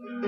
Mm-hmm.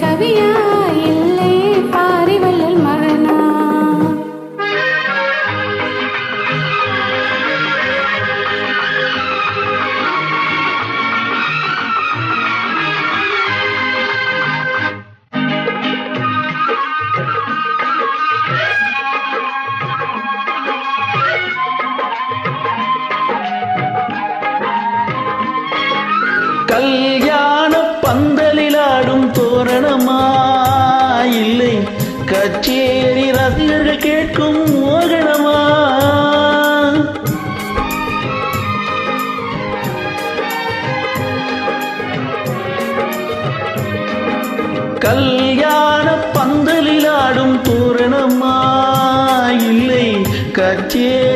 பாடுவது கச்சேரி ரசிகர்கள் கேட்கும் மோகனமா? கல்யாண பந்தலில் ஆடும் பூரணமா இல்லை கச்சேரி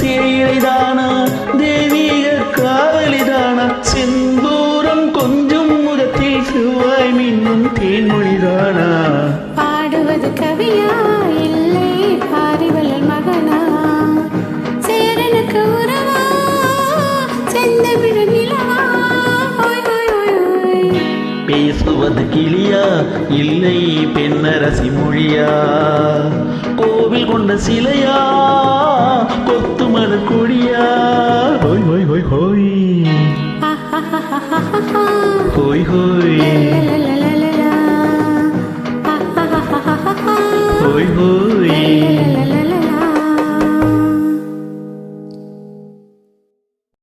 சேழைதானா தெய்வீக காதலிதானா செந்தூரம் கொஞ்சம் முகத்தில் செவ்வாய் மின்னும் தேன்மொழிதானா? பாடுவது கவியா? இல்லை பாரிவள்ளல் மகனா? சேரனுக்கு உறவா? செந்தமிழ் நிலவா? பேசுவது கிளியா? இல்லை பெண்ணரசி மொழியா? கோவில் கொண்ட சிலையா? கொத்து மலர் கொடியா ஹோய் ஹோய் ஹோய் ஹோய் ஆஹாஹாஹாஹா. ஹோய் ஹோய்